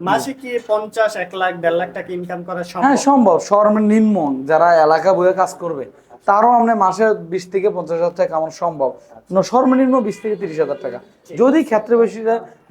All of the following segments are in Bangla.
মাসে কি পঞ্চাশ এক লাখ দেড় লাখ টাকা ইনকাম করা হ্যাঁ সম্ভব। সম্ভব সর্বনিম্ন যারা এলাকা বয়ে কাজ করবে তারও আমরা মাসে বিশ থেকে পঞ্চাশ হাজার টাকা কামানো সম্ভব। সর্বনিম্ন বিশ থেকে তিরিশ হাজার টাকা। যদি ক্ষেত্রে বেশি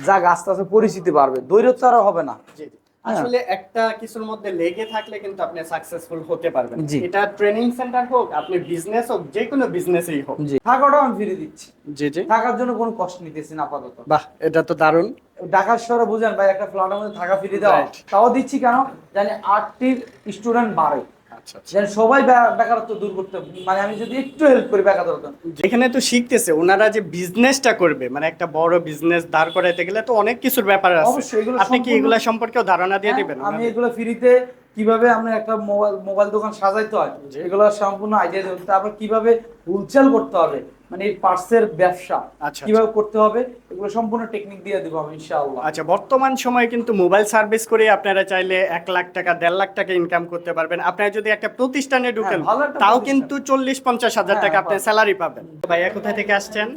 যাক আস্তে আস্তে পরিচিতি বাড়বে। দৈরত্ব আর হবে না। জি, জি। আসলে একটা কিছুর মধ্যে লেগে থাকলে কিন্তু আপনি সাকসেসফুল হতে পারবেন। এটা ট্রেনিং সেন্টার হোক আপনি বিজনেস হোক যে কোনো বিজনেসেই হোক। থাকাটাও আমি ফিরে দিচ্ছি। জি জি। থাকার জন্য কোনো কষ্ট নিতেছি না আপাতত। বাহ এটা তো দারুণ। ঢাকা শহরে বুঝেন ভাই একটা ফ্ল্যাটের মধ্যে থাকা ফিরে দেওয়া। তাও দিচ্ছি কেন? জানি আটটির স্টুডেন্ট বাড়ে। আচ্ছা আচ্ছা। সবাই বেকারত্ব দূর করতে মানে আমি যদি একটু হেল্প করি বেকারত্ব যেখানে তো শিখতেছে ওনারা যে বিজনেসটা করবে মানে একটা বড় বিজনেস দাঁড় করাইতে গেলে তো অনেক কিছুর ব্যাপার আছে। আপনি কি এগুলা সম্পর্কেও ধারণা দিয়ে হ্যাঁ, দিবেন আমি এগুলো ফ্রিতে কীভাবে আমরা একটা মোবাইল মোবাইল দোকান সাজাইতে হয়। এগুলো সম্পূর্ণ আইডিয়া দেবো তারপর কীভাবে হোলসেল করতে হবে মানে এই পার্সের ব্যবসা আচ্ছা, কীভাবে করতে হবে এগুলো সম্পূর্ণ টেকনিক দিয়ে দিব আমি ইনশাআল্লাহ। আচ্ছা বর্তমান সময়ে কিন্তু মোবাইল সার্ভিস করে আপনারা চাইলে এক লাখ টাকা দেড় লাখ টাকা ইনকাম করতে পারবেন। আপনারা যদি একটা প্রতিষ্ঠানে ঢুকেন তাও কিন্তু চল্লিশ পঞ্চাশ হাজার হ্যাঁ, টাকা আপনি স্যালারি পাবেন। ভাইয়া কোথা থেকে আসছেন?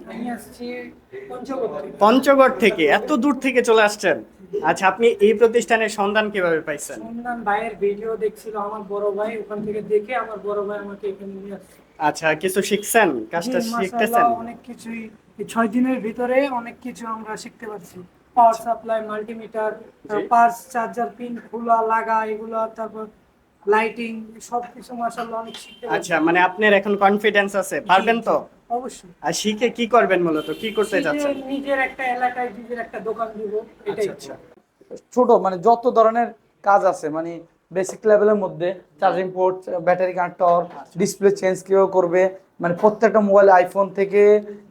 পঞ্চগড় থেকে। এত দূর থেকে চলে আসছেন। আচ্ছা আপনি এই প্রতিষ্ঠানের সন্ধান কীভাবে পাইছেন? শুনলাম ভাইয়ের ভিডিও দেখছিল আমার বড় ভাই ওখান থেকে দেখে আমার বড় ভাই আমাকে এখানে নিয়ে আসছে। আচ্ছা কিছু শিখছেন? কাজটা শিখতেছেন? অনেক কিছুই। ছয় দিনের ভিতরে অনেক কিছু আমরা শিখতে পারছি। পাওয়ার সাপ্লাই মাল্টিমিটার পার্স চার্জার পিন খোলা লাগা এগুলো তারপর লাইটিং সব কিছু মাশাআল্লাহ অনেক শিখতে আচ্ছা মানে আপনার এখন কনফিডেন্স আছে পারবেন তো? অবশ্যই। আর শিখে কি করবেন মূলত? কি করতে চাচ্ছেন? নিজের একটা এলাকায় নিজের একটা দোকান দিব এটাই আচ্ছা আচ্ছা। ছোট মানে যত ধরনের কাজ আছে মানে বেসিক লেভেলের মধ্যে charging port battery connector display change কীভাবে করবে? মানে প্রত্যেকটা মোবাইল আইফোন থেকে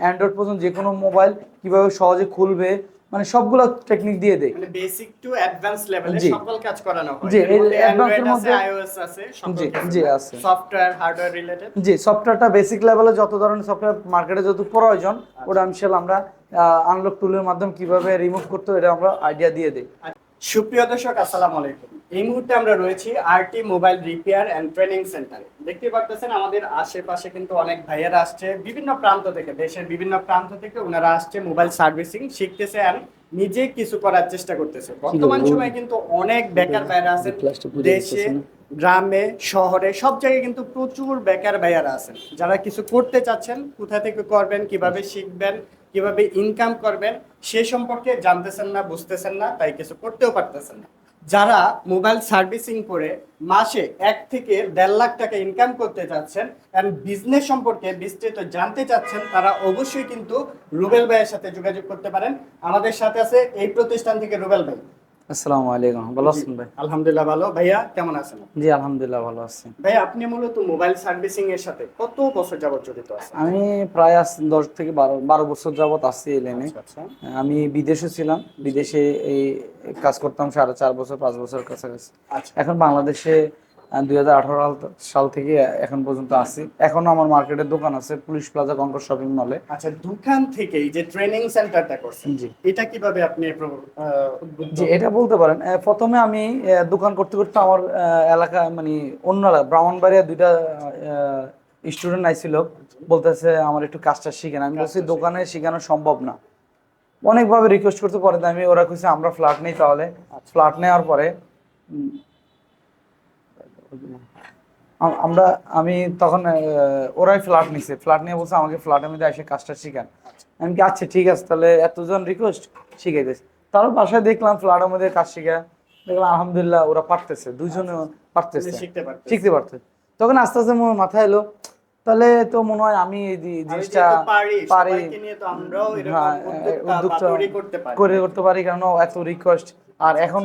অ্যান্ড্রয়েড পর্যন্ত যে কোনো মোবাইল কীভাবে সহজে খুলবে? মানে সবগুলো টেকনিক দিয়ে দেয়। মানে বেসিক টু অ্যাডভান্স লেভেলে জি। সকল কাজ করানো হয়। জি, এই মধ্যে এর মধ্যে- আইওএস আছে জি, জি, আছে। সফটওয়্যার হার্ডওয়্যার রিলেটেড জি সফটওয়্যারটা বেসিক লেভেলে যত ধরনের সফটওয়্যার মার্কেটে যত প্রয়োজন ওটা ইনশাল্লাহ আমরা আনলক টুলের মাধ্যমে কীভাবে রিমুভ করতে এটা আমরা আইডিয়া দিয়ে দিই। সুপ্রিয় দর্শক আসসালামু আলাইকুম। এই মুহূর্তে আমরা রয়েছি RT mobile repair and training সেন্টারে। দেখতে পারতেছেন আমাদের আশেপাশে কিন্তু অনেক ভাইয়েরা আসছে বিভিন্ন প্রান্ত থেকে দেশের বিভিন্ন প্রান্ত থেকে ওনারা আসছে মোবাইল সার্ভিসিং শিখতেছে আর নিজে কিছু করার চেষ্টা করতেছে। বর্তমান সময়ে কিন্তু অনেক বেকার ভাইয়েরা আছেন দেশে গ্রামে শহরে সব জায়গায় কিন্তু প্রচুর বেকার ভাইয়ারা আছেন। যারা কিছু করতে চাচ্ছেন কোথা থেকে করবেন কীভাবে শিখবেন কীভাবে ইনকাম করবেন সে সম্পর্কে জানতেছেন না বুঝতেছেন না তাই কিছু করতেও পারতেছেন না। যারা মোবাইল সার্ভিসিং করে মাসে এক থেকে দেড় লাখ টাকা ইনকাম করতে চাচ্ছেন অ্যান্ড বিজনেস সম্পর্কে বিস্তৃত জানতে চাচ্ছেন, তারা অবশ্যই কিন্তু রুবেল ভাইয়ের সাথে যোগাযোগ করতে পারেন। আমাদের সাথে আছে এই প্রতিষ্ঠান থেকে রুবেল ভাই। আসসালামু আলাইকুম। ভালো আছেন ভাই? আলহামদুলিল্লাহ ভালো। ভাইয়া কেমন আছেন? জি আলহামদুলিল্লাহ ভালো আছি। ভাই আপনি মূলত মোবাইল সার্ভিসিং এর সাথে কত বছর যাবত জড়িত আছেন? আমি প্রায় দশ থেকে বারো বারো বছর যাবত আছি এই লাইনে আচ্ছা, আচ্ছা। আমি বিদেশে ছিলাম। বিদেশে এই কাজ করতাম সাড়ে চার বছর পাঁচ বছর কাছাকাছি। আচ্ছা। এখন বাংলাদেশে দুই হাজার আঠারো সাল থেকে এখন পর্যন্ত আছি। এখন আমার মার্কেটের দোকান আছে পুলিশ প্লাজা কঙ্কর শপিং মলে। আচ্ছা দোকান থেকে যে ট্রেনিং সেন্টারটা করছেন জি। এটা কীভাবে আপনি জি এটা বলতে পারেন। প্রথমে আমি দোকান করতে করতে আমার এলাকা মানে অন্য এলাকা ব্রাহ্মণবাড়িয়া দুইটা স্টুডেন্ট আইছিল। বলতেছে আমার একটু কাজটা শিখেন। আমি বলছি দোকানে শেখানো সম্ভব না। অনেকভাবে রিকোয়েস্ট করতে পারে আমি ওরা কইছে আমরা ফ্ল্যাট নেই তাহলে। ফ্ল্যাট নেওয়ার পরে আমরা আমি তখন ওরাই ফ্ল্যাট নিছে। ফ্ল্যাট নিয়ে বলছে আমাকে ফ্ল্যাটের মধ্যে এসে কাজটা শিখান। আমি কি আচ্ছা ঠিক আছে তাহলে এতজন রিকোয়েস্ট শিখাইতেছে তারপর বাসায় দেখলাম ফ্ল্যাটের মধ্যে কাজ শিখা। দেখলাম আলহামদুলিল্লাহ ওরা পারতেছে। দুইজনে পারতেছে। শিখতে পারতেছে। তখন আস্তে আস্তে আমার মাথায় এলো। তাহলে তো মনে হয় আমি এই জিনিসটা পারি হ্যাঁ, উদ্যোক্তা তৈরি করে করতে পারি কারণ এত রিকোয়েস্ট আর এখন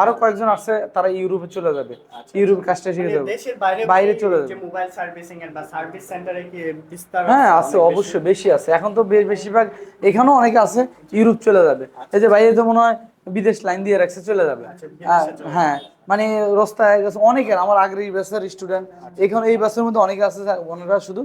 আরও কয়েকজন আছে তারা ইউরোপে চলে যাবে। ইউরোপে কাজটা শিখে মানে যাবে। দেশের বাইরে বাইরে চলে যাবে। মোবাইল সার্ভিসিং এর বা সার্ভিস সেন্টারে কি বিস্তার হ্যাঁ আছে অবশ্যই বেশি আছে। এখন তো বেশিরভাগ এখানেও অনেকে আছে ইউরোপ চলে যাবে। এই যে বাইরে তো মনে হয় বিদেশ লাইন দিয়ে রাখছে চলে যাবে। আচ্ছা, হ্যাঁ মানে রাস্তায় গেছে অনেকের আমার আগের ব্যাচের স্টুডেন্ট এখানে এই ব্যাচের মধ্যে অনেকে আছে ওনারা শুধু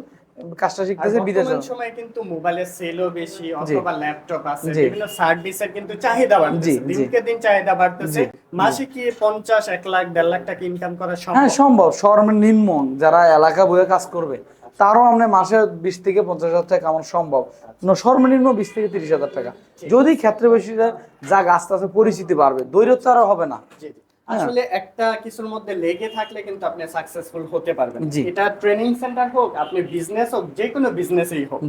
কাজটা শিখতেছে বিদেশে বর্তমান সময়ে কিন্তু মোবাইলের সেলও বেশি অথবা ল্যাপটপ আছে বিভিন্ন সার্ভিসের কিন্তু চাহিদা বাড়তেছে। দিনকে দিন চাহিদা বাড়তেছে। মাসে কি পঞ্চাশ এক লাখ দেড় লাখ টাকা ইনকাম করা হ্যাঁ সম্ভব। সম্ভব সর্বনিম্ন যারা এলাকা বয়ে কাজ করবে তারও আমরা মাসে বিশ থেকে পঞ্চাশ হাজার টাকা কামানো সম্ভব। সর্বনিম্ন বিশ থেকে তিরিশ হাজার টাকা। যদি ক্ষেত্রে বেশি যা আস্তে আস্তে পরিচিতি বাড়বে। দৈরত্ব আর হবে না। আসলে একটা কিছুর মধ্যে লেগে থাকলে কিন্তু আপনি সাকসেসফুল হতে পারবেন। এটা ট্রেনিং সেন্টার হোক আপনি বিজনেস হোক যে কোনো বিজনেসই হোক।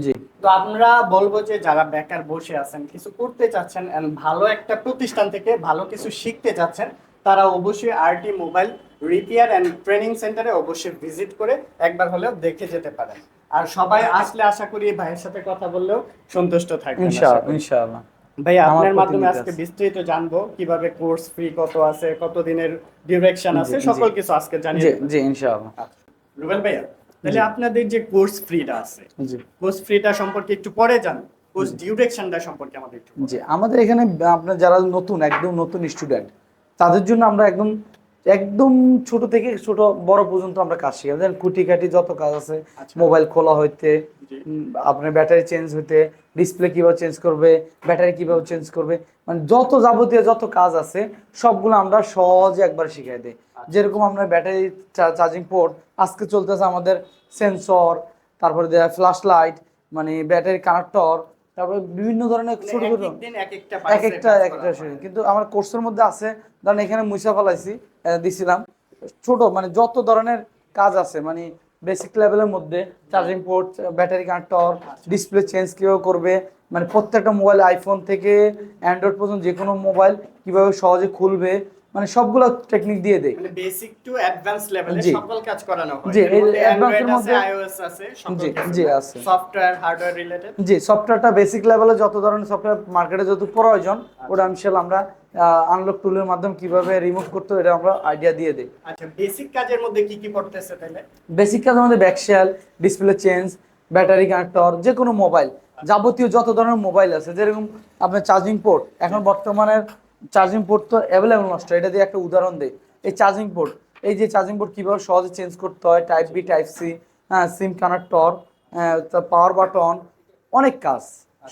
তো আমরা বলব যে যারা বেকার বসে আছেন কিছু করতে চাচ্ছেন ভালো একটা প্রতিষ্ঠান থেকে ভালো কিছু শিখতে চাচ্ছেন তারা অবশ্যই RT mobile repair and training সেন্টারে অবশ্যই ভিজিট করে একবার হলেও দেখে যেতে পারেন। আর সবাই আসলে আশা করি ভাইয়ের সাথে কথা বললেও সন্তুষ্ট থাকবেন ইনশাআল্লাহ ইনশাআল্লাহ। ভাই আপনার মাধ্যমে আজকে বিস্তারিত জানব কীভাবে কোর্স ফি কত আছে কত দিনের ডিউরেকশন আছে। সকল কিছু আজকে জানিয়ে জি ইনশাআল্লাহ। আচ্ছা। রুবেল ভাইয়া তাহলে আপনাদের যে কোর্স ফ্রিটা আছে কোর্স ফ্রিটা সম্পর্কে একটু পরে জান কোর্স ডিউরেকশনটা সম্পর্কে আমাদের একটু জি আমাদের এখানে আপনার যারা নতুন একদম নতুন স্টুডেন্ট তাদের জন্য আমরা একদম একদম ছোট থেকে ছোট বড় পর্যন্ত আমরা কাজ শিখাই। যেমন কুটিকাটি যত কাজ আছে আচ্ছা। মোবাইল খোলা হইতে আপনার ব্যাটারি চেঞ্জ হইতে ডিসপ্লে কীভাবে চেঞ্জ করবে ব্যাটারি কীভাবে চেঞ্জ করবে মানে যত যাবতীয় যত কাজ আছে সবগুলো আমরা সহজে একবার শিখাই দিই। যেরকম আমরা ব্যাটারি চার্জিং পোর্ট আজকে চলতেছে আমাদের সেন্সর তারপরে ফ্ল্যাশ লাইট মানে ব্যাটারি কানেক্টর তারপরে বিভিন্ন ধরনের মানে ছোট ছোট এক একটা এক একটা। কিন্তু আমার কোর্সের মধ্যে আছে ধরেন এখানে মুছা ফেলাইছি দিছিলাম ছোট মানে যত ধরনের কাজ আছে মানে বেসিক লেভেলের মধ্যে charging port battery connector display change কীভাবে করবে মানে প্রত্যেকটা মোবাইল আইফোন থেকে অ্যান্ড্রয়েড পর্যন্ত যে কোনো মোবাইল কীভাবে সহজে খুলবে মানে সবগুলো টেকনিক দিয়ে দেয়। মানে বেসিক টু অ্যাডভান্স লেভেলে সকল কাজ করানো হয়। জি, এই মধ্যে আছে মধ্যে- আইওএস আছে জি, জি, আছে। সফটওয়্যার হার্ডওয়্যার রিলেটেড জি সফটওয়্যারটা বেসিক লেভেলে যত ধরনের সফটওয়্যার মার্কেটে যত প্রয়োজন ওটা ইনশাল্লাহ আমরা আনলক টুলের মাধ্যমে কীভাবে রিমুভ করতে এটা আমরা আইডিয়া দিয়ে দেই। আচ্ছা বেসিক কাজের মধ্যে কি কি পড়তেছে তাহলে? বেসিক কাজ আমাদের back shell display change battery connector যে কোনো মোবাইল যাবতীয় যত ধরনের মোবাইল আছে যেরকম আপনার চার্জিং পোর্ট এখন বর্তমানের চার্জিং পোর্ট তো অ্যাভেলেবল নষ্ট এটা দিয়ে একটা উদাহরণ দেই। এই চার্জিং পোর্ট এই যে চার্জিং পোর্ট কীভাবে সহজে চেঞ্জ করতে হয়? টাইপ বি টাইপ সি হ্যাঁ সিম কানেক্টর পাওয়ার বাটন অনেক কাজ।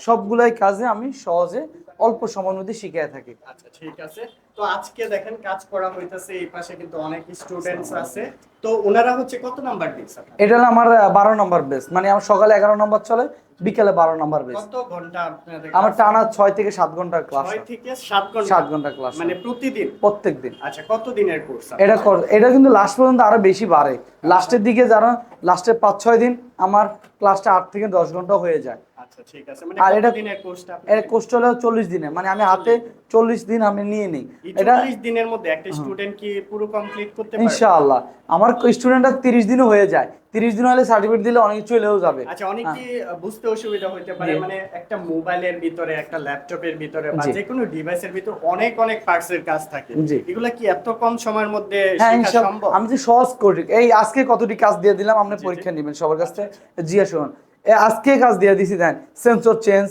সবগুলাই কাজে আমি সহজে অল্প সময়ের মধ্যে শিখিয়ে থাকি। আচ্ছা ঠিক আছে। তো আজকে দেখেন কাজ করা হইতাছে এই পাশে কিন্তু অনেক স্টুডেন্টস আছে। তো ওনারা হচ্ছে কত নাম্বার দিচ্ছে এটা হলো আমার বারো নম্বর বেস মানে আমার সকালে এগারো নম্বর চলে বিকেলে বারো নম্বর বেশ কত ঘণ্টা আমার টানা ছয় থেকে সাত ঘণ্টার ক্লাস ছয় থেকে সাত ঘণ্টা। সাত ঘণ্টা ক্লাস মানে প্রতিদিন? প্রত্যেক দিন। আচ্ছা কত দিনের কোর্স এটা কর- এটা কিন্তু লাস্ট পর্যন্ত আরও বেশি বাড়ে। লাস্টের দিকে যারা লাস্টের পাঁচ ছয় দিন আমার ক্লাসটা আট থেকে দশ ঘণ্টা হয়ে যায়। আচ্ছা ঠিক আছে। মানে আর এটা- দিনের কোর্সটা এটা কোর্সটা হলো চল্লিশ দিনে মানে আমি হাতে চল্লিশ দিন আমি নিয়ে নিই। এটা দিনের মধ্যে একটা স্টুডেন্ট কি পুরো কমপ্লিট করতে পারবে? ইনশাআল্লাহ। আমার স্টুডেন্টরা তিরিশ দিনও হয়ে যায়। তিরিশ দিন হলে সার্টিফিকেট দিলে অনেক চলেও যাবে। আচ্ছা অনেকে বুঝতে অসুবিধা হতে পারে? মানে একটা মোবাইলের ভিতরে একটা ল্যাপটপের ভিতরে বা যে কোনো ডিভাইসের ভিতরে অনেক অনেক কাজ থাকে। এগুলা কি এত কম সময়ের মধ্যে হ্যাঁ শেখা সম্ভব? আমি যে সহজ করি এই আজকে কতটি কাজ দিয়ে দিলাম আপনি। পরীক্ষা নেবেন সবার কাছে জিয়া শুনুন এ আজকে কাজ দিয়ে দিছি দেন। Sensor change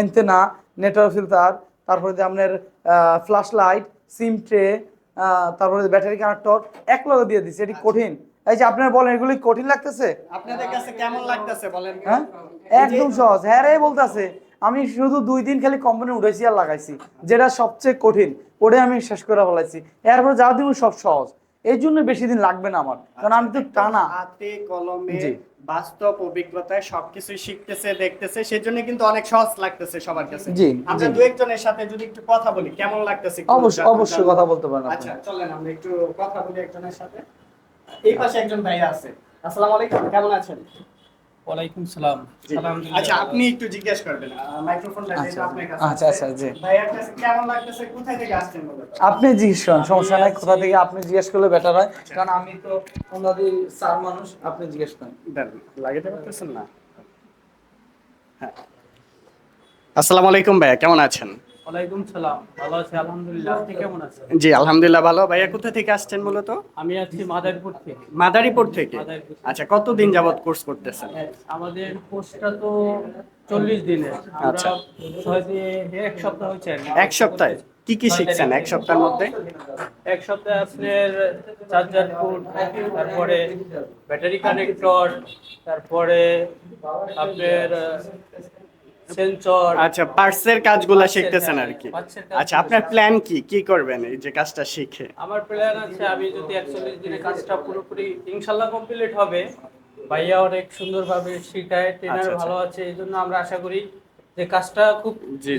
antenna network filter তারপরে যে আপনার ফ্ল্যাশ লাইট সিম ট্রে তারপরে ব্যাটারি কানেক্টর এক লগে দিয়ে দিছি এটি কঠিন। এই যে আপনার বলেন এগুলি কঠিন লাগতেছে? আপনাদের কাছে কেমন লাগতেছে বলেন? হ্যাঁ? একদম সহজ। হ্যাঁ রে বলতেছে আমি শুধু দুই দিন খালি কোম্পানি উঠেছি আর লাগাইছি যেটা সবচেয়ে কঠিন ওটাই আমি শেষ করে ফেলাইছি। এরপর যা দিব সব সহজ। এই জন্য বেশি দিন লাগবে না আমার। কারণ আমি তো টানা। হাতে কলমে। বাস্তব অভিজ্ঞতায় সবকিছু শিখতেছে দেখতেছে সেজন্য কিন্তু অনেক সহজ লাগতেছে সবার কাছে। জি, আমরা। দু একজনের সাথে যদি একটু কথা বলি কেমন লাগতেছে অবশ্যই অবশ্যই কথা বলতে পারেন আচ্ছা চলেন আমরা একটু কথা বলি একজনের সাথে। এই পাশে একজন ভাইয়া আছে। আসসালামু আলাইকুম কেমন আছেন? ওয়ালাইকুম সালাম। আচ্ছা আপনি একটু জিজ্ঞেস করবেন। মাইক্রোফোনটা আচ্ছা, যেটা আপনার কাছে আচ্ছা, আচ্ছা, জি। ভাইয়ার কাছে কেমন লাগতেছে? কোথায় থেকে আসছেন আপনি জিজ্ঞেস করেন সমস্যা নাই কোথা থেকে আপনি জিজ্ঞেস করলে বেটার হয়। কারণ আমি তো ওনাদের স্যার মানুষ আপনি জিজ্ঞেস করেন। লাগাতে পারতেছেন না। হ্যাঁ। আসসালামু আলাইকুম ভাইয়া কেমন আছেন? ওয়ালাইকুম সালাম ভালো আছি আলহামদুলিল্লাহ। আপনি কেমন আছেন? জি আলহামদুলিল্লাহ ভালো। ভাইয়া কোথা থেকে আসছেন মূলত? আমি আছি মাদারীপুর থেকে। মাদারীপুর থেকে? আচ্ছা কতদিন যাবত কোর্স করতেছেন? আমাদের কোর্সটা তো চল্লিশ দিনের। আচ্ছা। এক সপ্তাহ কি। এক সপ্তাহে? কি কি শিখছেন এক সপ্তাহের মধ্যে? এক সপ্তাহে আপনার চার্জার পোর্ট তারপরে ব্যাটারি কানেক্টর তারপরে আপনার সেন্সর আচ্ছা পার্টসের কাজগুলা শিখতেছেন আর কি আচ্ছা আপনার প্ল্যান কি? কি করবেন এই যে কাজটা শিখে? আমার প্ল্যান আছে আমি যদি একচল্লিশ দিনে কাজটা পুরোপুরি ইনশাল্লাহ কমপ্লিট হবে ভাইয়া অনেক সুন্দরভাবে শিখায় ট্রেনার আচ্ছা, আচ্ছা। ভালো আছে এই জন্য আমরা আশা করি যে কাজটা খুব।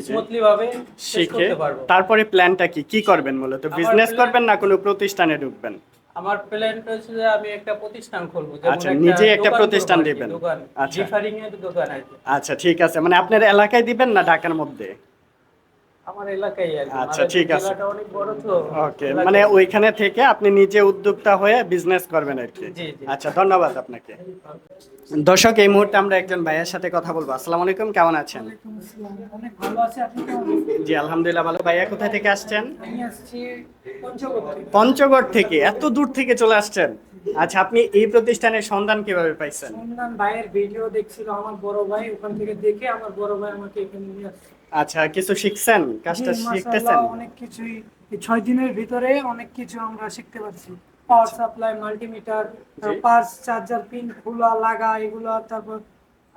স্মুথলি ভাবে শিখে। তারপরে প্ল্যানটা কি? কি করবেন মূলত? বিজনেস করবেন না কোনো প্রতিষ্ঠানে ঢুকবেন? আমার প্ল্যান হচ্ছে যে আমি একটা প্রতিষ্ঠান খুলব আচ্ছা, নিজে একটা প্রতিষ্ঠান দিবেন। আচ্ছা। ডিফারিং এর দোকান আচ্ছা ঠিক আছে মানে আপনার এলাকায় দিবেন না ঢাকার মধ্যে আমার এলাকায় আচ্ছা, ঠিক আছে। অনেক বড় তো। ওকে মানে ওইখানে থেকে আপনি নিজে উদ্যোক্তা হয়ে বিজনেস করবেন আর কি। জি, জি। আচ্ছা ধন্যবাদ আপনাকে। দর্শক এই মুহূর্তে আমরা একজন ভাইয়ের সাথে কথা বলব। আসসালামু আলাইকুম কেমন আছেন? অনেক ভালো আছে আপনি জি আলহামদুলিল্লাহ ভালো। ভাইয়া কোথা থেকে আসছেন? আমি আসছি পঞ্চগড় থেকে। এত দূর থেকে চলে আসছেন। আচ্ছা আপনি এই প্রতিষ্ঠানের সন্ধান কীভাবে পাইছেন? শুনলাম ভাইয়ের ভিডিও দেখছিল আমার বড় ভাই ওখান থেকে দেখে আমার বড় ভাই আমাকে এখানে নিয়ে আসছে। আচ্ছা কিছু শিখছেন? কাজটা শিখতেছেন? অনেক কিছুই। এই ছয় দিনের ভিতরে অনেক কিছু আমরা শিখতে পারছি। পাওয়ার সাপ্লাই মাল্টিমিটার পার্স চার্জার পিন খোলা লাগা এগুলো তারপর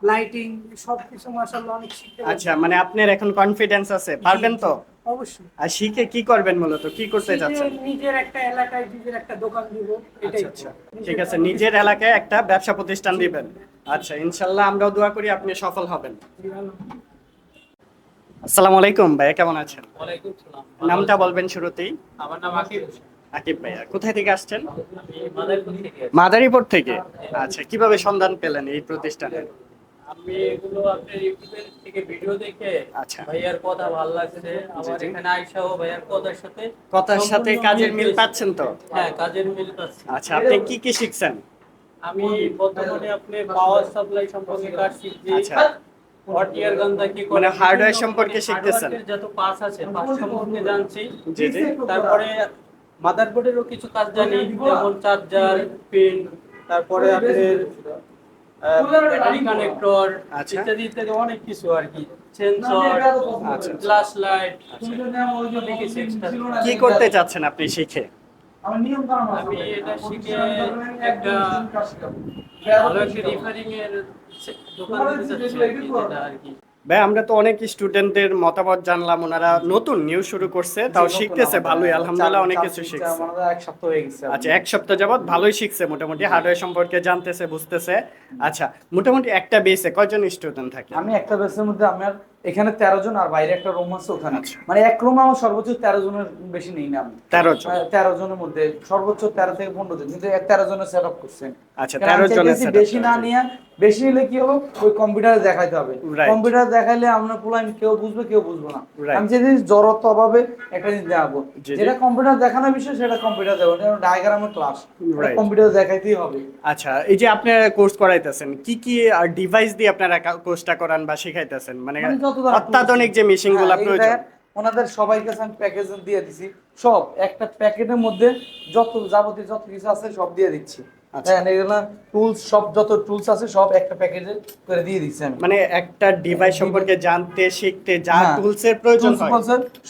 লাইটিং সব কিছু মাশাআল্লাহ অনেক শিখতে আচ্ছা মানে আপনার এখন কনফিডেন্স আছে পারবেন তো? অবশ্যই। আর শিখে কি করবেন মূলত? কি করতে যাচ্ছেন নিজের একটা এলাকায় নিজের একটা দোকান দিব এটাই আচ্ছা আচ্ছা। ঠিক আছে নিজের এলাকায় একটা ব্যবসা প্রতিষ্ঠান দিবেন। আচ্ছা ইনশাল্লাহ আমরাও দোয়া করি আপনি সফল হবেন। আসসালামু আলাইকুম ভাইয়া কেমন আছেন? নামটা বলবেন শুরুতেই। আমার নাম আকিব আকিব ভাইয়া কোথায় থেকে আসছেন? মাদারীপুর থেকে। থেকে? আচ্ছা কীভাবে সন্ধান পেলেন এই প্রতিষ্ঠানের আমি এগুলো আপনার ইউটিউবের থেকে ভিডিও দেখে আচ্ছা। ভাইয়ার কথা ভালো লাগছে। আমার ভাইয়ার কথার সাথে। কথার সাথে কাজের মিল পাচ্ছেন তো? হ্যাঁ কাজের মিল পাচ্ছি। আচ্ছা আপনি কি কি শিখছেন? আমি বর্তমানে আপনি পাওয়ার সাপ্লাই সম্পর্কে কাজ শিখছি। গানটা কি মানে বিভিন্ন সম্পর্কে শিখতেছেন? যত পাস আছে পাস সম্পর্কে জানছি জি জি তারপরে মাদারবোর্ডেরও কিছু কাজ জানি যেমন চার্জার পিন তারপরে আপনার ব্যাটারি কানেক্টর। ইত্যাদি ইত্যাদি অনেক কিছু আর কি সেন্সর। গ্লাস লাইট কি করতে চাচ্ছেন আপনি শিখে আমি এটা শিখে একটা ভালো একটা রিফারিং এর দোকান দিতে চাচ্ছি আর কি, যেটা আর কি। ভাই আমরা তো অনেক স্টুডেন্টদের মতামত জানলাম ওনারা নতুন নিউজ শুরু করছে তাও শিখতেছে ভালোই আলহামদুলিল্লাহ অনেক কিছু শিখছে। এক সপ্তাহ হয়ে গেছে। আচ্ছা এক সপ্তাহ যাবত ভালোই শিখছে মোটামুটি হার্ডওয়্যার সম্পর্কে জানতেছে বুঝতেছে। আচ্ছা মোটামুটি একটা বেসে কয়জন স্টুডেন্ট থাকে? আমি একটা বেসের মধ্যে আমার এখানে তেরো জন আর বাইরে একটা রুম আছে ওখানে। আচ্ছা। মানে এক রুমে আমার সর্বোচ্চ তেরো জনের বেশি নেই না আমি তেরো জন। হ্যাঁ, তেরো জনের মধ্যে সর্বোচ্চ তেরো থেকে পনেরো জন। কিন্তু এক তেরো জনের সেট আপ করছেন আচ্ছা তেরো জনের বেশি না নিয়ে বেশি নিলে কি হবে ওই কম্পিউটারে দেখাইতে হবে। কম্পিউটার দেখাইলে আমরা পুলাইন কেউ বুঝবে কেউ বুঝবে না. আমি যদি জড়ত্ব অভাবে একটা জিনিস দেখাবো। যেটা কম্পিউটার দেখানোর বিষয় সেটা কম্পিউটার দেবো ডায়াগ্রামের ক্লাস কম্পিউটার দেখাইতেই হবে। আচ্ছা এই যে আপনারা কোর্স করাইতেছেন কি কি ডিভাইস দিয়ে আপনারা কোর্সটা করান বা শিখাইতেছেন? মানে মানে অত্যাধুনিক যে মেশিনগুলো হ্যাঁ, প্রয়োজন। ওনাদের সবাইকে আমি প্যাকেজ দিয়ে দিছি সব একটা প্যাকেটের মধ্যে যত যাবতীয় যত কিছু আছে সব দিয়ে দিচ্ছি। হ্যাঁ টুলস সব যত টুলস আছে সব একটা প্যাকেজে করে দিয়ে দিচ্ছি আমি। মানে একটা ডিভাইস সম্পর্কে জানতে শিখতে যা হ্যাঁ, টুলস এর প্রয়োজন হয়।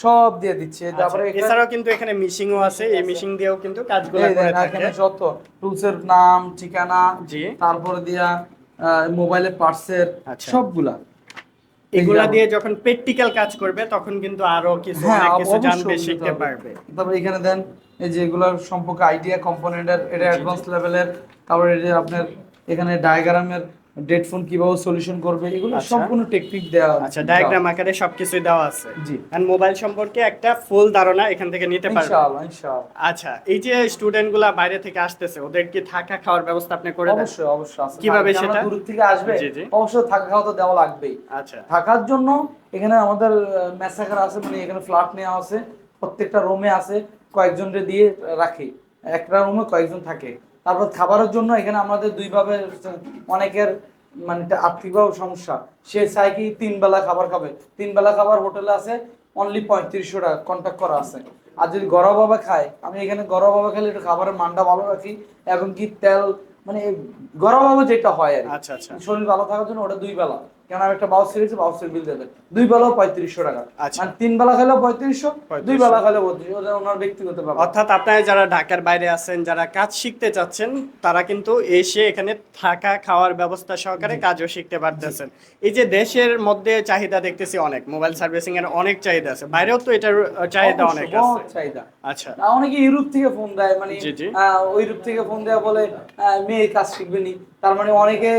সব দিয়ে দিচ্ছি। আচ্ছা, তারপরে এছাড়াও কিন্তু এখানে মিশিংও আছে এই মিশিং দিয়েও কিন্তু কাজগুলো করে থাকে। যত টুলস এর নাম ঠিকানা। তারপরে দিয়া মোবাইলের পার্টসের আচ্ছা। সবগুলা। এগুলা দিয়ে যখন প্র্যাকটিক্যাল কাজ করবে তখন কিন্তু আরও কিছু হ্যাঁ অনেক কিছু জানবে শিখতে পারবে। তারপর এখানে দেন এই যে এগুলোর সম্পর্কে আইডিয়া কম্পোনেন্টের এটা অ্যাডভান্স লেভেলের তারপরে এই যে আপনার এখানে ডায়াগ্রামের ডেট ফোন কীভাবে সলিউশন করবে এগুলো আচ্ছা। সম্পূর্ণ টেকনিক দেওয়া আচ্ছা ডায়াগ্রাম আকারে সবকিছুই দেওয়া আছে জি। এন্ড মোবাইল সম্পর্কে একটা ফুল ধারণা এখান থেকে নিতে পারবে ইনশাআল্লাহ ইনশাআল্লাহ আচ্ছা এই যে স্টুডেন্টগুলা বাইরে থেকে আসতেছে ওদের কি থাকা খাওয়ার ব্যবস্থা আপনি করে দেন অবশ্যই অবশ্যই আছে। কীভাবে সেটা? দূর থেকে আসবে জি, জি। অবশ্যই থাকা খাওয়া তো দেওয়া লাগবেই আচ্ছা থাকার জন্য এখানে আমাদের মেসাকার আছে মানে এখানে ফ্ল্যাট নেওয়া আছে প্রত্যেকটা রুমে আছে কয়েকজনকে দিয়ে রাখি একটা রুমে কয়েকজন থাকে তারপর খাবারের জন্য এখানে আমাদের দুইভাবে অনেকের মানে আর্থিকভাবে সমস্যা। সে চায় কি তিন বেলা খাবার খাবে। তিন বেলা খাবার হোটেলে আছে অনলি পঁয়ত্রিশশো টাকা কন্ট্যাক্ট করা আছে। আর যদি গরমভাবে খায় আমি এখানে গরমভাবে খেলে একটু খাবারের মানটা ভালো রাখি এবং কি তেল মানে গরমভাবে যেটা হয় আর কি। আচ্ছা আচ্ছা। শরীর ভালো থাকার জন্য ওটা দুই বেলা। কেন একটা বাউস সিরিজ বাউসের বিল দেবে। দুই বেলাও পঁয়ত্রিশশো টাকা। আচ্ছা। মানে তিন বেলা খেলেও পঁয়ত্রিশশো দুই বেলা খেলেও বত্রিশ ওটা ওনার ব্যক্তিগত ব্যাপার। অর্থাৎ আপনারা যারা ঢাকার বাইরে আছেন যারা কাজ শিখতে চাচ্ছেন তারা কিন্তু এসে এখানে থাকা খাওয়ার ব্যবস্থা সহকারে কাজও শিখতে পারতেছেন। এই যে দেশের মধ্যে চাহিদা দেখতেছি অনেক। মোবাইল সার্ভিসিং এর অনেক চাহিদা আছে। বাইরেও তো এটার চাহিদা অনেক আছে। চাহিদা। আচ্ছা। অনেকে ইউরোপ থেকে ফোন দেয় মানে ইউরোপ থেকে ফোন দেয় বলে মেয়ে কাজ শিখবে নি। তার মানে অনেকে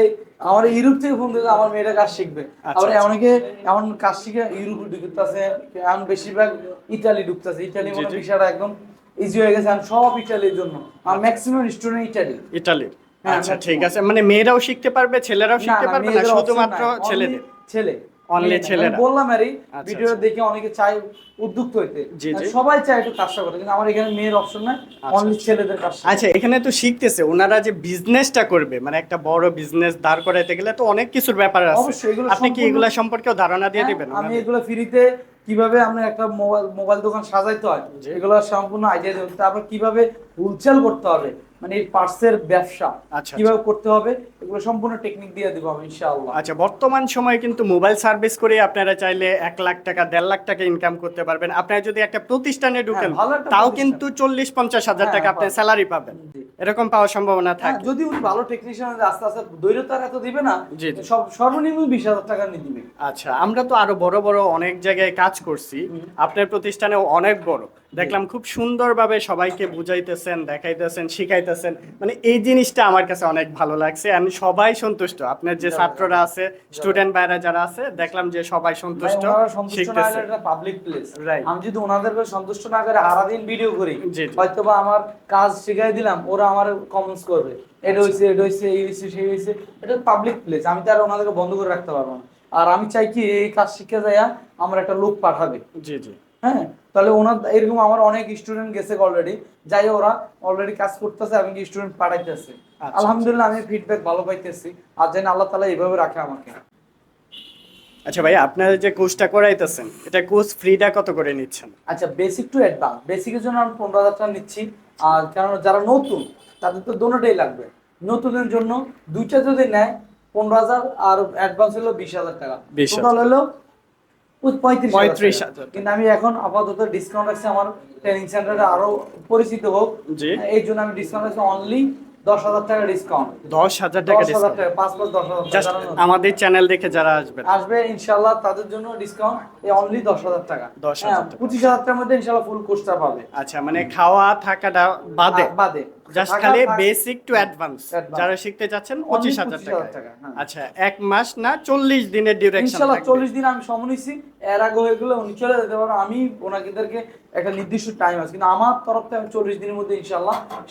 আমার ইউরোপ থেকে ফোন দিলে আমার মেয়েটা কাজ শিখবে। আচ্ছা, আবার আচ্ছা। অনেকে এমন কাজ শিখে ইউরোপ ঢুকতেছে এখন বেশিরভাগ ইটালি ঢুকতেছে। ইটালি মানে। বিষয়টা একদম ইজি হয়ে গেছে এখন সব ইটালির জন্য। আর ম্যাক্সিমাম স্টুডেন্ট ইটালি। ইটালির। হ্যাঁ, আচ্ছা ঠিক আছে। মানে মেয়েরাও শিখতে পারবে ছেলেরাও শিখতে পারবে না শুধুমাত্র ছেলেদের? ছেলে। ছেলেরা। বললাম আরই আচ্ছা, ভিডিও আচ্ছা। দেখে অনেকে চায় উদ্যুক্ত হইতে জি। সবাই চায় একটু কাজটা করতে কিন্তু আমার এখানে মেয়ের অপশন নাই অনলি ছেলেদের কাজ আচ্ছা এখানে তো শিখতেছে ওনারা যে বিজনেসটা করবে মানে একটা বড় বিজনেস দাঁড় করাইতে গেলে তো অনেক কিছুর ব্যাপার আছে আপনি কি এগুলা সম্পর্কেও ধারণা দিয়ে হ্যাঁ, দিবেন আমি এগুলো ফ্রিতে কীভাবে আমরা একটা মোবাইল মোবাইল দোকান সাজাইতে হয়। এগুলো সম্পূর্ণ আইডিয়া দেবো তারপর কীভাবে হোলসেল করতে হবে মানে এই পার্সের ব্যবসা আচ্ছা, কীভাবে করতে হবে এগুলো সম্পূর্ণ টেকনিক দিয়ে দিব আমি ইনশাআল্লাহ। আচ্ছা বর্তমান সময়ে কিন্তু মোবাইল সার্ভিস করে আপনারা চাইলে এক লাখ টাকা দেড় লাখ টাকা ইনকাম করতে পারবেন। আপনারা যদি একটা প্রতিষ্ঠানে ঢুকেন তাও কিন্তু চল্লিশ পঞ্চাশ হাজার হ্যাঁ, টাকা আপনি স্যালারি পাবেন। এরকম পাওয়ার সম্ভাবনা হ্যাঁ, থাকে। যদি উনি ভালো টেকনিশিয়ান আস্তে আস্তে দৈর্ঘ্যতার এত দিবে না। সব সর্বনিম্ন বিশ হাজার টাকা নিয়ে দিবে। আচ্ছা আমরা তো আরও বড় বড় অনেক জায়গায় কাজ করছি। আপনার প্রতিষ্ঠানে অনেক বড়। দেখলাম খুব সুন্দরভাবে সবাইকে বুঝাইতেছেন দেখাইতেছেন শিখাইতেছেন। মানে এই জিনিসটা আমার কাছে অনেক ভালো লাগছে আমি সবাই সন্তুষ্ট। আপনার যে ছাত্ররা আছে স্টুডেন্ট বাইরা যারা আছে দেখলাম যে সবাই সন্তুষ্ট শিখতেছে। পাবলিক প্লেস আমি যদি ওনাদেরকে সন্তুষ্ট না করে সারাদিন ভিডিও করি। হয়তো বা আমার কাজ শিখাই দিলাম ওরা আমার কমেন্টস করবে। এটা হইছে এটা হইছে এই হইছে সেই হইছে। এটা পাবলিক প্লেস আমি তার ওনাদেরকে বন্ধ করে রাখতে পারব না। আর আমি চাই কি এই কাজ শিখে যাইয়া আমার একটা লোক পাঠাবে। জি জি। হ্যাঁ তাহলে ওনার এরকম আমার অনেক স্টুডেন্ট গেছে অলরেডি যাই ওরা অলরেডি কাজ করতেছে আমি স্টুডেন্ট পাঠাইতেছি। আচ্ছা, আলহামদুলিল্লাহ আমি ফিডব্যাক ভালো পাইতেছি আর যেন আল্লাহ তালা এইভাবে রাখে আমাকে। আচ্ছা ভাই আপনারা যে কোর্সটা করাইতেছেন এটা কোর্স ফ্রিটা কত করে নিচ্ছেন? আচ্ছা বেসিক টু অ্যাডভান্স বেসিকের জন্য আমি পনেরো হাজার টাকা নিচ্ছি আর কারণ যারা নতুন তাদের তো দোনোটাই লাগবে। নতুনের জন্য দুইটা যদি নেয় পনেরো হাজার আর অ্যাডভান্স হলো বিশ হাজার টাকা। 20,000 টোটাল হলো পঁয়ত্রিশ 35,000 হাজার। কিন্তু আমি এখন আপাতত ডিসকাউন্ট রাখছি আমার ট্রেনিং সেন্টারে আরও পরিচিত হোক। এই জন্য আমি ডিসকাউন্ট রাখছি অনলি দশ হাজার টাকা ডিসকাউন্ট দশ হাজার টাকা ডিসকাউন্ট পাঁচ পাঁচ দশ হাজার। আমাদের চ্যানেল দেখে যারা আসবেন। আসবে ইনশাল্লাহ তাদের জন্য ডিসকাউন্ট এই অনলি দশ হাজার টাকা। 10,000 হ্যাঁ, টাকা। পঁচিশ হাজার টাকার মধ্যে ইনশাল্লাহ ফুল কোর্সটা পাবে। আচ্ছা মানে খাওয়া থাকাটা বাদে? বাদে। জাস্ট খালি বেসিক টু অ্যাডভান্স যারা শিখতে চাচ্ছেন পঁচিশ হাজার টাকা হ্যাঁ। আচ্ছা এক মাস না চল্লিশ দিনের ডিউরেকশন চল্লিশ দিন আমি সময় নিছি। এর আগে হয়ে গেলে উনি চলে যেতে পারো। আমি ওনাদেরকে একটা নির্দিষ্ট টাইম আছে। কিন্তু আমার তরফ থেকে আমি চল্লিশ দিনের মধ্যে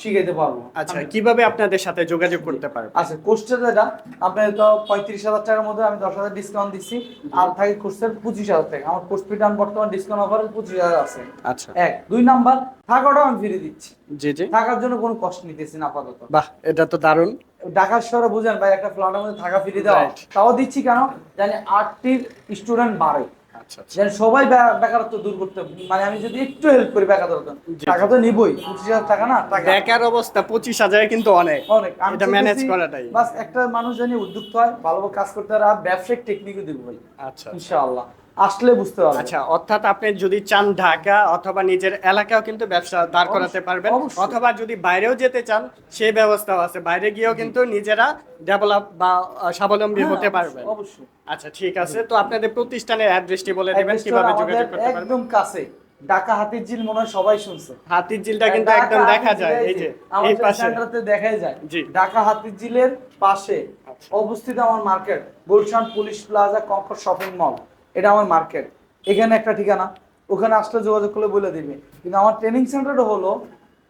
শিখাইতে পারব। আচ্ছা কীভাবে আপনাদের সাথে যোগাযোগ করতে পারবে? আচ্ছা কোর্সটা যেটা আপনার তো পঁয়ত্রিশ হাজার টাকার মধ্যে আমি দশ হাজার ডিসকাউন্ট দিচ্ছি আর থাকে কোর্সের পঁচিশ হাজার টাকা। আমার কোর্স ফিটা বর্তমান ডিসকাউন্ট অফারে পঁচিশ হাজার আছে। আচ্ছা। এক। দুই নাম্বার থাকাটাও আমি ফিরে দিচ্ছি। জি জি। থাকার জন্য কোনো নিতেছি আপাতত। বাহ এটা তো দারুণ। ঢাকা শহরে বুঝেন ভাই একটা ফ্ল্যাটের মধ্যে থাকা ফ্রি দেওয়া। তাও দিচ্ছি কেন? জানি আটটির স্টুডেন্ট বাড়ে। আচ্ছা আচ্ছা। যেন সবাই বেকারত্ব দূর করতে মানে আমি যদি একটু হেল্প করি বেকারত্ব। টাকা তো নিবই। পঁচিশ হাজার টাকা না টাকা। বেকার অবস্থা পঁচিশ হাজারে কিন্তু অনেক। অনেক। এটা ম্যানেজ করাটাই। বাস একটা মানুষ জানি উদ্যুক্ত হয় ভালোভাবে কাজ করতে আর ব্যবসায়িক টেকনিকও দিব ভাই। আচ্ছা। ইনশাআল্লাহ। আসলে বুঝতে পারবেন। আচ্ছা অর্থাৎ আপনি যদি চান ঢাকা অথবা নিজের এলাকাও কিন্তু ব্যবসা দাঁড় করাতে পারবেন অথবা যদি বাইরেও যেতে চান সেই ব্যবস্থাও আছে। বাইরে গিয়েও কিন্তু নিজেরা ডেভেলপ বা স্বাবলম্বী হ্যাঁ, হতে পারবেন। অবশ্যই আচ্ছা ঠিক আছে। তো আপনাদের প্রতিষ্ঠানের অ্যাড্রেসটি বলে দেবেন কীভাবে যোগাযোগ করতে পারবেন? একদম কাছে। ঢাকা হাতির ঝিল মনে হয় সবাই শুনছে। হাতির ঝিলটা কিন্তু একদম দেখা যায় এই যে এই পাশে। সেন্টারতে দেখাই যায়। জি। ঢাকা হাতির ঝিলের পাশে আচ্ছা। অবস্থিত আমার market Gulshan police plaza Concord shopping mall. এটা আমার মার্কেট। এখানে একটা ঠিকানা ওখানে আসলে যোগাযোগ করলে বলে দিবে। কিন্তু আমার ট্রেনিং সেন্টারটা হলো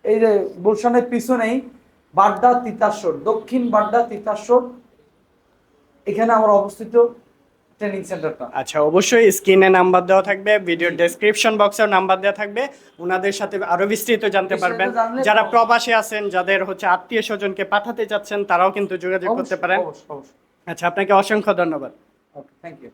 এই যে গুলশানের পিছনেই বাড্ডা তিতাসর দক্ষিণ বাড্ডা তিতাসর। এখানে আমার অবস্থিত ট্রেনিং সেন্টারটা। আচ্ছা অবশ্যই স্ক্রিনে নাম্বার দেওয়া থাকবে ভিডিও ডেসক্রিপশন বক্সেও নাম্বার দেওয়া থাকবে। ওনাদের সাথে আরও বিস্তৃত জানতে পারবেন। যারা প্রবাসে আছেন যাদের হচ্ছে আত্মীয় স্বজনকে পাঠাতে চাচ্ছেন তারাও কিন্তু যোগাযোগ করতে পারেন। আচ্ছা আপনাকে অসংখ্য ধন্যবাদ। Okay thank you